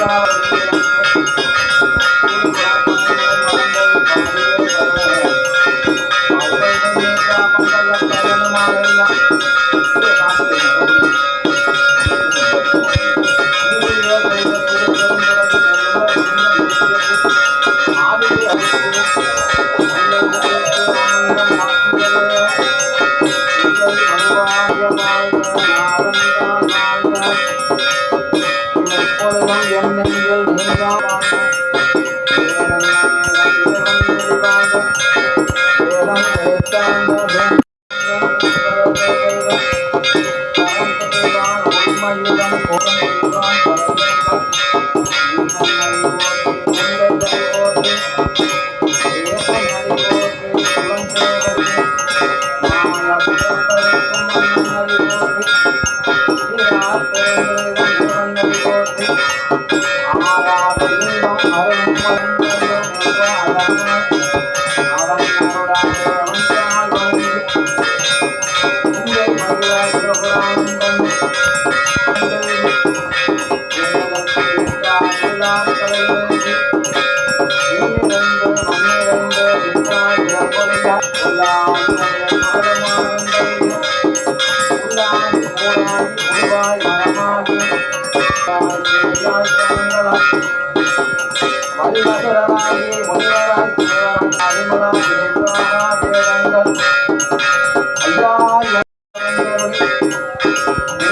Thank you. मंगल भगवान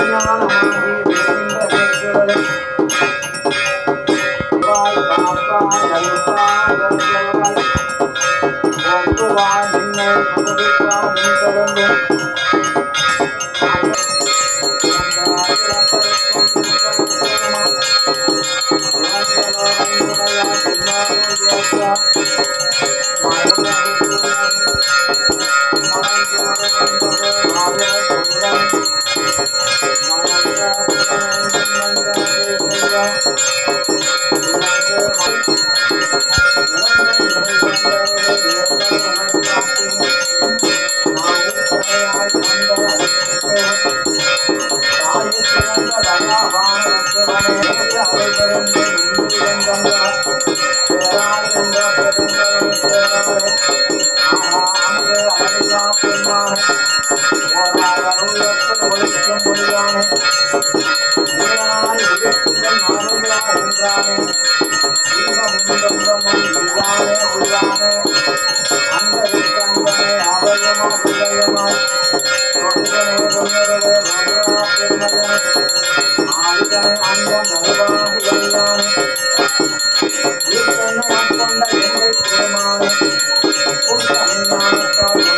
ஐயா கொள்ளானே என்றானே தீபமுண்டம்பமும் உள்ளானே உள்ளானே அன்பருக்கு அன்பனே அவயமா விஜயமாய் தொழுகனே தொன்னருடே வரையா பெருமகனே ஆயுதனே அன்பம் நல்வாகி வல்லானே ஈசனை அக்கொண்ட எந்தை பெருமானே புத்த அண்ணானத்தால்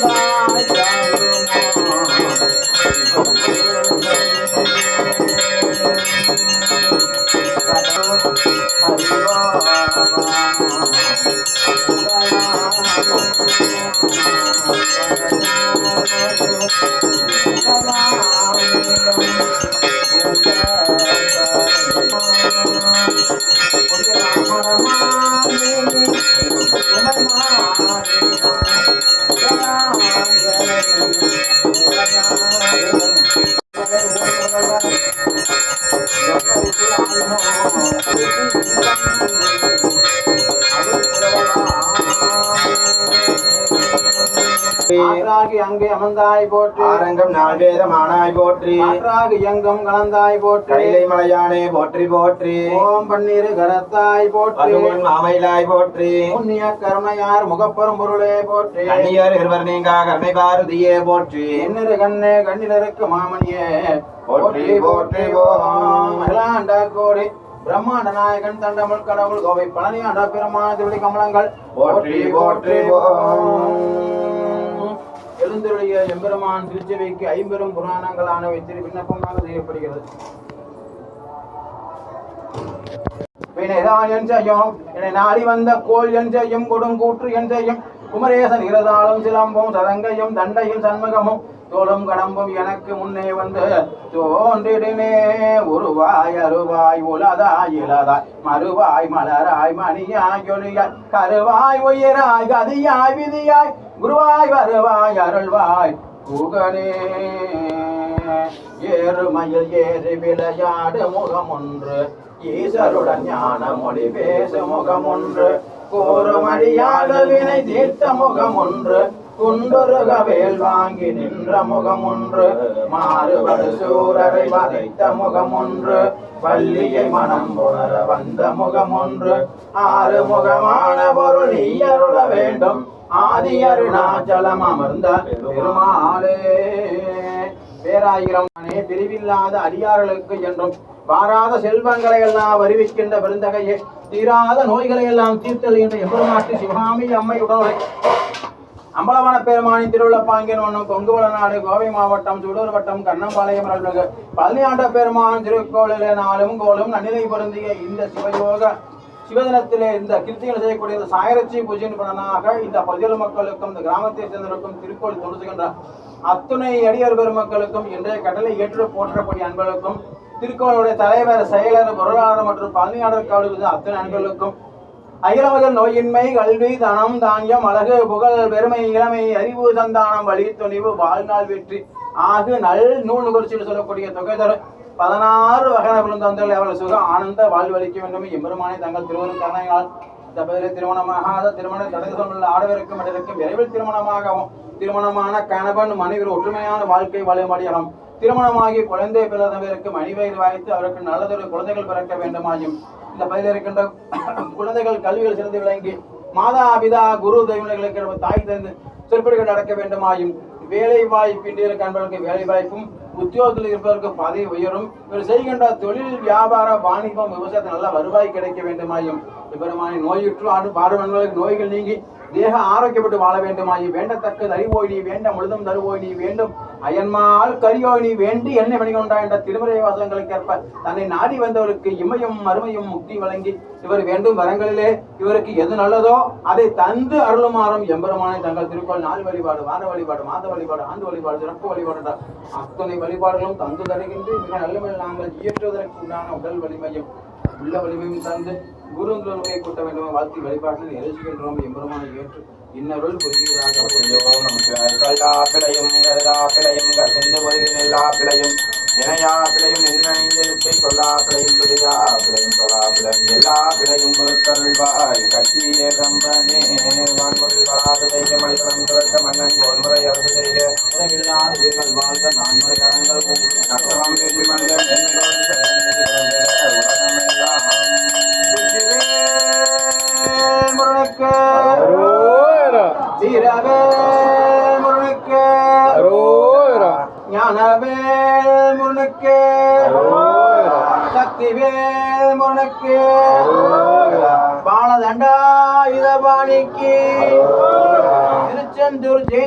Bye. Oh, ஆற்றாகி அங்கே அமர்ந்தாய் போற்றி. ஆரங்கம் நால்வேதமானாய் போற்றி. ஆற்றாகி எங்கும் கலந்தாய் போற்றி. கைலை மலையானே போற்றி போற்றி. ஓம் பன்னீர் கரத்தாய் போற்றி. மாமயிலாய் போற்றி. புண்ணிய கருணையார் முகப்பெரும் பொருளே போற்றி. கண்ணியர் இருவர் நீங்கா கருணை பாரதியே போற்றி. என்னரு கண்ணே கண்ணிலருக்கு மாமணியே. போற்றி, போற்றி. அகிலாண்ட கோடி பிரம்மாண்ட நாயகன் தண்டமுள் கடவுள் கோவை பழனியாண்ட பெருமான திருவடி கமலங்கள். போற்றி, போற்றி, ஓம். எம்பெருமான் ஐம்பெரும் புராணங்களானவை திரு விண்ணப்பமாக செய்யப்படுகிறது. வினைதான் என் செய்யும் என்னை நாடி வந்த கோல் என் செய்யும் கொடுங்கூற்று என் செய்யும் குமரேசன் இருதாலும் சிலம்பும் சதங்கையும் தண்டையும் சண்முகமும் தோளும் கடம்பும் எனக்கு முன்னே வந்து தோன்றிடுமே. உருவாய் அருவாய் உலதாய் இலதாய் மறுவாய் மலராய் மணியாய் ஒளியாய் கருவாய் உயிராய் கதியாய் விதியாய் குருவாய் வருவாய் அருள்வாய். புகழே ஏறுமயில் ஏறி விளையாடு முகம் ஒன்று ஈசருடன் ஞான மொழி பேசு முகம் ஒன்று கோருமடியாக வினை தீர்த்த முகம் ஒன்று குண்டொருக வேல் வாங்கி நின்ற முகம் ஒன்று மாறுபடு சூரரை வதைத்த முகம் ஒன்று வள்ளியை மனம் உணர வந்த முகம் ஒன்று ஆறு முகமான பொருள் நீ அருள வேண்டும். ஆதி அருணாச்சலம் அமர்ந்த பெருமாளே. பேராயிரம் பிரிவில்லாத அடியார்களுக்கு என்றும் வாராத செல்வங்களை எல்லாம் வருவிக்கின்ற பெருந்தகையே தீராத நோய்களை எல்லாம் தீர்த்தல் எம்பெருமாட்டு சிவகாமி அம்மை உடலை அம்பலவன பெருமானின் திருவிழப்பாங்கின் ஒன்றும் கொங்குவள நாடு கோவை மாவட்டம் சுடூர் வட்டம் கண்ணம்பாளையம் அருள்மிகு. பழனியாண்ட பெருமான் திருக்கோளிலே நாளும் கோலும் நன்னிலை பொருந்திய இந்த சிவயோக சிவதினத்திலே இந்த கிருத்திகள் செய்யக்கூடிய இந்த சாயரட்சி பூஜையின் பலனாக இந்த பகுதியில் மக்களுக்கும் இந்த கிராமத்தை சேர்ந்தவருக்கும் திருக்கோள் தொழுசுகின்ற அத்துணை அடியார் பெருமக்களுக்கும் இன்றைய கடலை ஏற்று போற்றக்கூடிய அன்பர்களுக்கும் திருக்கோளுடைய தலைவர் செயலர் பொருளாளர் மற்றும் பழனியாளர் காவல் அத்தனை அன்பர்களுக்கும் அகிலமகன் நோயின்மை கல்வி தனம் தானியம் அழகு புகழ் பெருமை இளமை அறிவு சந்தானம் வழி துணிவு வாழ்நாள் வெற்றி ஆகு நல் நூல் நுகர்ச்சியில் சொல்லக்கூடிய தொகை தரும் பதினாறு வகையான விழுந்தவர்கள் அவர்கள் சுக ஆனந்த வாழ்வழிக்க வேண்டும். எம்பெருமானை தங்கள் திருவரும் கருணையால் தப்பதிலே திருமணமாகாத திருமண தடை சொல்லுள்ள ஆடவருக்கும் இடருக்கும் விரைவில் திருமணமாகவும் திருமணமான கணவன் மனைவி ஒற்றுமையான வாழ்க்கை வாழும்படியாகும் திருமணமாகி குழந்தை பிறந்தவருக்கு மணிவயிறு வாய்த்து அவருக்கு நல்லதொரு குழந்தைகள் பிறக்க வேண்டுமாயும். இந்த பகுதியில் இருக்கின்ற குழந்தைகள் கல்வியில் சிறந்து விளங்கி மாதா பிதா குரு தெய்வங்களுக்கு தாய் தந்து சிறப்பிடிகள் நடக்க வேண்டுமாயும். வேலை வாய்ப்பின்றி இருக்க அன்பர்களுக்கு வேலை வாய்ப்பும் உத்தியோகத்தில் இருப்பதற்கு பதவி உயரும். இவர் செய்கின்ற தொழில் வியாபார வாணிபம் விவசாயத்தில் நல்ல வருவாய் கிடைக்க வேண்டுமாயும். இவருமான நோயுற்று ஆடு பாடும் நோய்கள் நீங்கி தேக ஆரோக்கியப்பட்டு வாழ வேண்டுமாயி வேண்டத்தக்க அறிவோய் நீ வேண்ட முழுதும் தருவோய் நீ வேண்டும். அயன்மால் கரியோய் நீ வேண்டி என்னை வணிகொண்டா என்ற திருமுறை வாசகங்களுக்கேற்ப தன்னை நாடி வந்தவருக்கு இமையும் மறுமையும் முக்தி வழங்கி இவர் வேண்டும் வரங்களிலே. இவருக்கு எது நல்லதோ அதை தந்து அருளுமாறும் எம்பெருமானை தங்கள் திருக்கோள் நாள் வழிபாடு வார வழிபாடு மாத வழிபாடு ஆண்டு வழிபாடு சிறப்பு வழிபாடு என்ற அத்தனை வழிபாடுகளும் தந்து தருகின்ற மிக நல்லமில் நாங்கள் இயற்றுவதற்கு உண்டான உடல் வலிமையும் உள்ள வலிமையும் தந்து குரு கூட்ட வேண்டும்? வாழ்த்தி வழிபாட்டில் எழுச்சுகின்றோம் எம்பெருமானை ஏற்று இன்னருள் புரிகிறதாக ஓம் நம பிழையும் கருதா பிழையும் கசிந்து வருகிற எல்லா பிழையும். இணையா பிழையும் நின்னணிந்தெழுத்தை சொல்லா பிழையும் துதியா பிழையும் சொல்லா பிழையும் எல்லா பிழையும் பொறுத்தருள்வாய். கட்சி ஏகம்பனே வான்முறையில் வராது வைக்க மணிபலம் துறக்க மன்னன் கோன்முறை அரசு செய்க. உறவில்லாத வீரர்கள் வாழ்க நான்முறை கரங்கள் நகரம் வெற்றி மனித உலகமெல்லாம். முருகனுக்கு. முருகனுக்கு ஞானவேல் முருகனுக்கு சக்திவேல் முருகனுக்கு பாலதண்டா இதபாணிக்கு திருச்செந்தூர் ஜெய